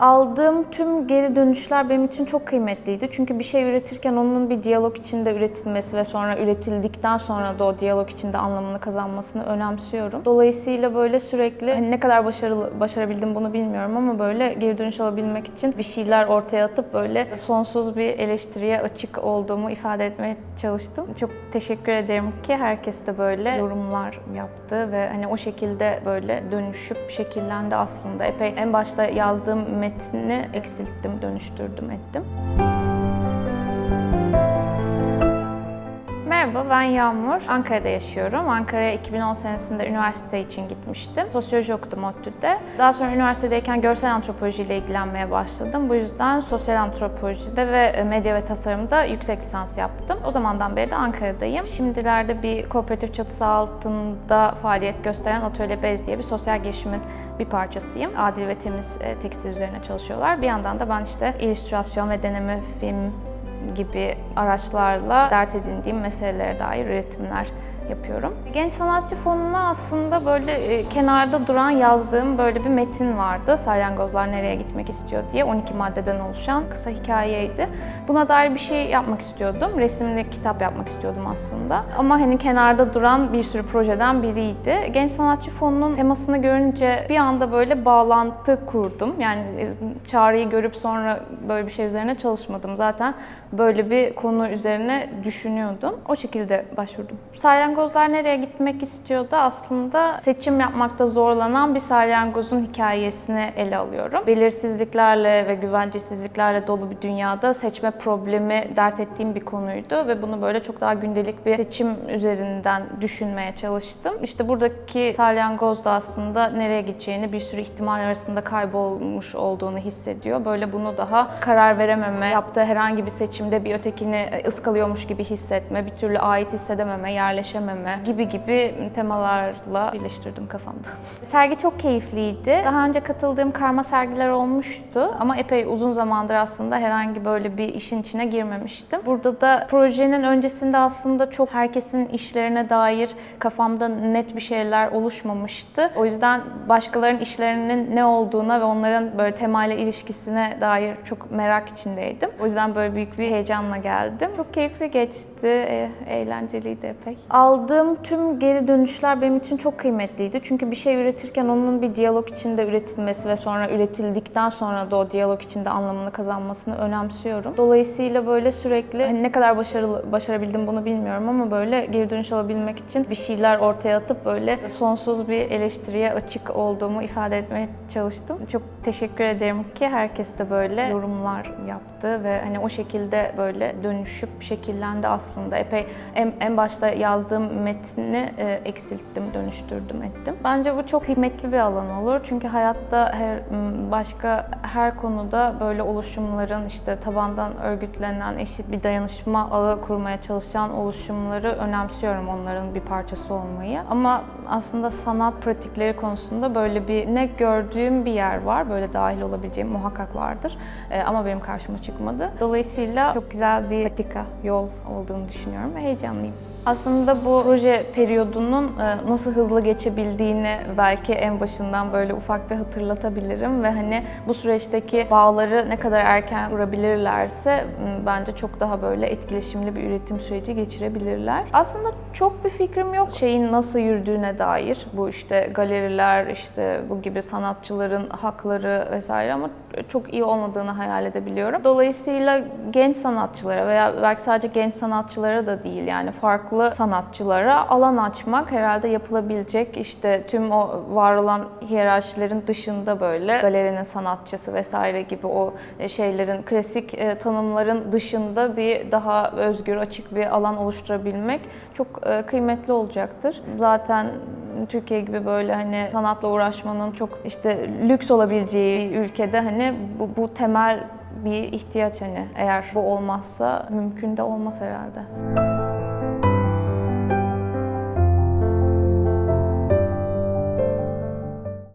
Aldığım tüm geri dönüşler benim için çok kıymetliydi. Çünkü bir şey üretirken onun bir diyalog içinde üretilmesi ve sonra üretildikten sonra da o diyalog içinde anlamını kazanmasını önemsiyorum. Dolayısıyla böyle sürekli hani ne kadar başarılı başarabildim bunu bilmiyorum ama böyle geri dönüş alabilmek için bir şeyler ortaya atıp böyle sonsuz bir eleştiriye açık olduğumu ifade etmeye çalıştım. Çok teşekkür ederim ki herkes de böyle yorumlar yaptı ve hani o şekilde böyle dönüşüp şekillendi aslında. Epey en başta yazdığım metni eksilttim, dönüştürdüm, ettim. Merhaba, ben Yağmur. Ankara'da yaşıyorum. Ankara'ya 2010 senesinde üniversite için gitmiştim. Sosyoloji okudum ODTÜ'de. Daha sonra üniversitedeyken görsel antropolojiyle ilgilenmeye başladım. Bu yüzden sosyal antropolojide ve medya ve tasarımda yüksek lisans yaptım. O zamandan beri de Ankara'dayım. Şimdilerde bir kooperatif çatısı altında faaliyet gösteren Atölye Bez diye bir sosyal girişimin bir parçasıyım. Adil ve temiz e, tekstil üzerine çalışıyorlar. Bir yandan da ben işte illüstrasyon ve deneme film gibi araçlarla dert edindiğim meselelere dair üretimler yapıyorum. Genç Sanatçı Fonu'na aslında böyle e, kenarda duran yazdığım böyle bir metin vardı. Salyangozlar nereye gitmek istiyor diye 12 maddeden oluşan kısa hikayeydi. Buna dair bir şey yapmak istiyordum. Resimli kitap yapmak istiyordum aslında. Ama hani kenarda duran bir sürü projeden biriydi. Genç Sanatçı Fonu'nun temasını görünce bir anda böyle bağlantı kurdum. Yani e, çağrıyı görüp sonra böyle bir şey üzerine çalışmadım. Zaten böyle bir konu üzerine düşünüyordum. O şekilde başvurdum. Salyangozlar nereye gitmek istiyordu? Aslında seçim yapmakta zorlanan bir salyangozun hikayesini ele alıyorum. Belirsizliklerle ve güvencesizliklerle dolu bir dünyada seçme problemi dert ettiğim bir konuydu ve bunu böyle çok daha gündelik bir seçim üzerinden düşünmeye çalıştım. İşte buradaki salyangoz da aslında nereye gideceğini bir sürü ihtimal arasında kaybolmuş olduğunu hissediyor. Böyle bunu daha karar verememe, yaptığı herhangi bir seçimde bir ötekini ıskalıyormuş gibi hissetme, bir türlü ait hissedememe, yerleşememe gibi gibi temalarla birleştirdim kafamda. Sergi çok keyifliydi. Daha önce katıldığım karma sergiler olmuştu ama epey uzun zamandır aslında herhangi böyle bir işin içine girmemiştim. Burada da projenin öncesinde aslında çok herkesin işlerine dair kafamda net bir şeyler oluşmamıştı. O yüzden başkalarının işlerinin ne olduğuna ve onların böyle temayla ilişkisine dair çok merak içindeydim. O yüzden böyle büyük bir heyecanla geldim. Çok keyifli geçti, e- eğlenceliydi epey. Aldığım tüm geri dönüşler benim için çok kıymetliydi. Çünkü bir şey üretirken onun bir diyalog içinde üretilmesi ve sonra üretildikten sonra da o diyalog içinde anlamını kazanmasını önemsiyorum. Dolayısıyla böyle sürekli hani ne kadar başarılı başarabildim bunu bilmiyorum ama böyle geri dönüş alabilmek için bir şeyler ortaya atıp böyle sonsuz bir eleştiriye açık olduğumu ifade etmeye çalıştım. Çok teşekkür ederim ki herkes de böyle yorumlar yaptı ve hani o şekilde böyle dönüşüp şekillendi aslında. Epey en, en başta yazdığım metni e, eksilttim, dönüştürdüm, ettim. Bence bu çok kıymetli bir alan olur. Çünkü hayatta her başka her konuda böyle oluşumların işte tabandan örgütlenen eşit bir dayanışma ağı kurmaya çalışan oluşumları önemsiyorum onların bir parçası olmayı. Ama aslında sanat pratikleri konusunda böyle bir ne gördüğüm bir yer var. Böyle dahil olabileceğim muhakkak vardır. E, ama benim karşıma çıkmadı. Dolayısıyla çok güzel bir patika, yol olduğunu düşünüyorum ve heyecanlıyım. Aslında bu proje periyodunun e, nasıl hızlı geçebildiğini belki en başından böyle ufak bir hatırlatabilirim ve hani bu süreçteki bağları ne kadar erken kurabilirlerse bence çok daha böyle etkileşimli bir üretim süreci geçirebilirler. Aslında çok bir fikrim yok şeyin nasıl yürüdüğüne dair. Bu işte galeriler, işte bu gibi sanatçıların hakları vesaire ama çok iyi olmadığını hayal edebiliyorum. Dolayısıyla genç sanatçılara veya belki sadece genç sanatçılara da değil yani farklı sanatçılara alan açmak herhalde yapılabilecek işte tüm o var olan hiyerarşilerin dışında böyle galerinin sanatçısı vesaire gibi o şeylerin klasik e, tanımların dışında bir daha özgür açık bir alan oluşturabilmek çok e, kıymetli olacaktır. Zaten Türkiye gibi böyle hani sanatla uğraşmanın çok işte lüks olabileceği ülkede hani bu, bu temel bir ihtiyaç hani eğer bu olmazsa mümkün de olmaz herhalde.